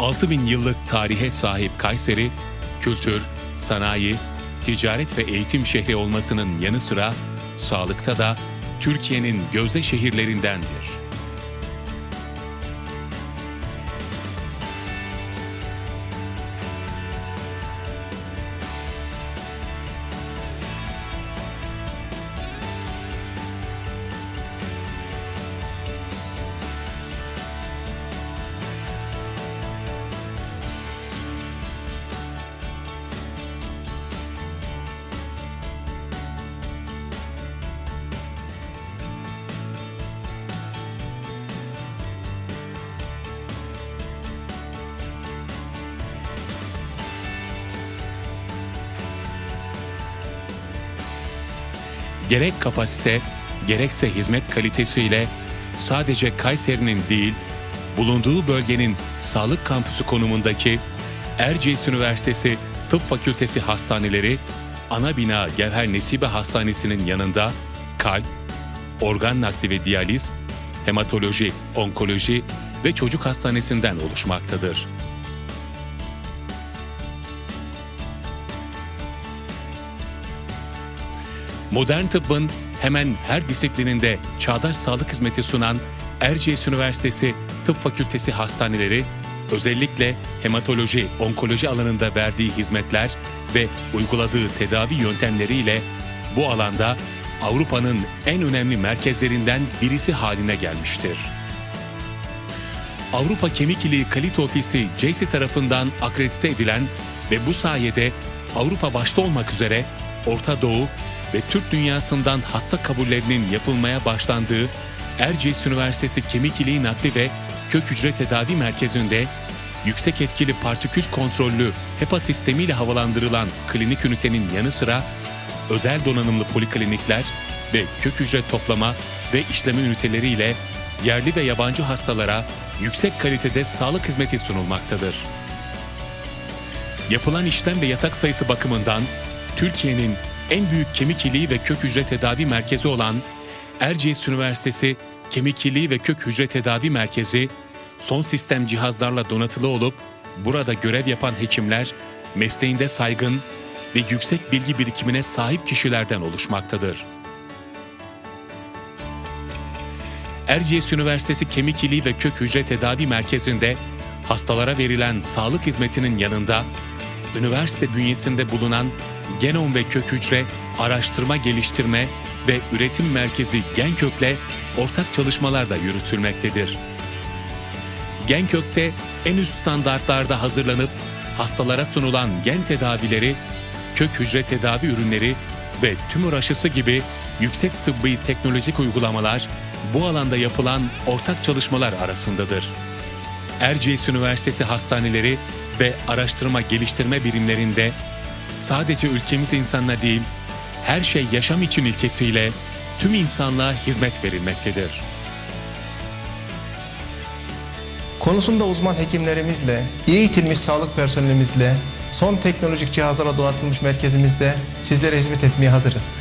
6000 yıllık tarihe sahip Kayseri, kültür, sanayi, ticaret ve eğitim şehri olmasının yanı sıra sağlıkta da Türkiye'nin gözde şehirlerindendir. Gerek kapasite gerekse hizmet kalitesiyle sadece Kayseri'nin değil, bulunduğu bölgenin sağlık kampüsü konumundaki Erciyes Üniversitesi Tıp Fakültesi hastaneleri ana bina Gevher Nesibe Hastanesi'nin yanında kalp, organ nakli ve diyaliz, hematoloji, onkoloji ve çocuk hastanesinden oluşmaktadır. Modern tıbbın hemen her disiplininde çağdaş sağlık hizmeti sunan Erciyes Üniversitesi Tıp Fakültesi hastaneleri özellikle hematoloji, onkoloji alanında verdiği hizmetler ve uyguladığı tedavi yöntemleriyle bu alanda Avrupa'nın en önemli merkezlerinden birisi haline gelmiştir. Avrupa Kemik İliği Kalite Ofisi JACI tarafından akredite edilen ve bu sayede Avrupa başta olmak üzere Orta Doğu ve Türk dünyasından hasta kabullerinin yapılmaya başlandığı Erciyes Üniversitesi Kemik İliği Nakli ve Kök Hücre Tedavi Merkezi'nde yüksek etkili partikül kontrollü HEPA sistemiyle havalandırılan klinik ünitenin yanı sıra özel donanımlı poliklinikler ve kök hücre toplama ve işleme üniteleriyle yerli ve yabancı hastalara yüksek kalitede sağlık hizmeti sunulmaktadır. Yapılan işlem ve yatak sayısı bakımından Türkiye'nin en büyük kemik iliği ve kök hücre tedavi merkezi olan Erciyes Üniversitesi Kemik İliği ve Kök Hücre Tedavi Merkezi son sistem cihazlarla donatılı olup burada görev yapan hekimler mesleğinde saygın ve yüksek bilgi birikimine sahip kişilerden oluşmaktadır. Erciyes Üniversitesi Kemik İliği ve Kök Hücre Tedavi Merkezi'nde hastalara verilen sağlık hizmetinin yanında üniversite bünyesinde bulunan Genom ve Kök Hücre Araştırma Geliştirme ve Üretim Merkezi GenKök'le ortak çalışmalar da yürütülmektedir. GenKök'te en üst standartlarda hazırlanıp hastalara sunulan gen tedavileri, kök hücre tedavi ürünleri ve tümör aşısı gibi yüksek tıbbi teknolojik uygulamalar bu alanda yapılan ortak çalışmalar arasındadır. Erciyes Üniversitesi hastaneleri ve araştırma geliştirme birimlerinde sadece ülkemiz insanına değil, her şey yaşam için ilkesiyle tüm insanlığa hizmet verilmektedir. Konusunda uzman hekimlerimizle, iyi eğitilmiş sağlık personelimizle, son teknolojik cihazlarla donatılmış merkezimizde sizlere hizmet etmeye hazırız.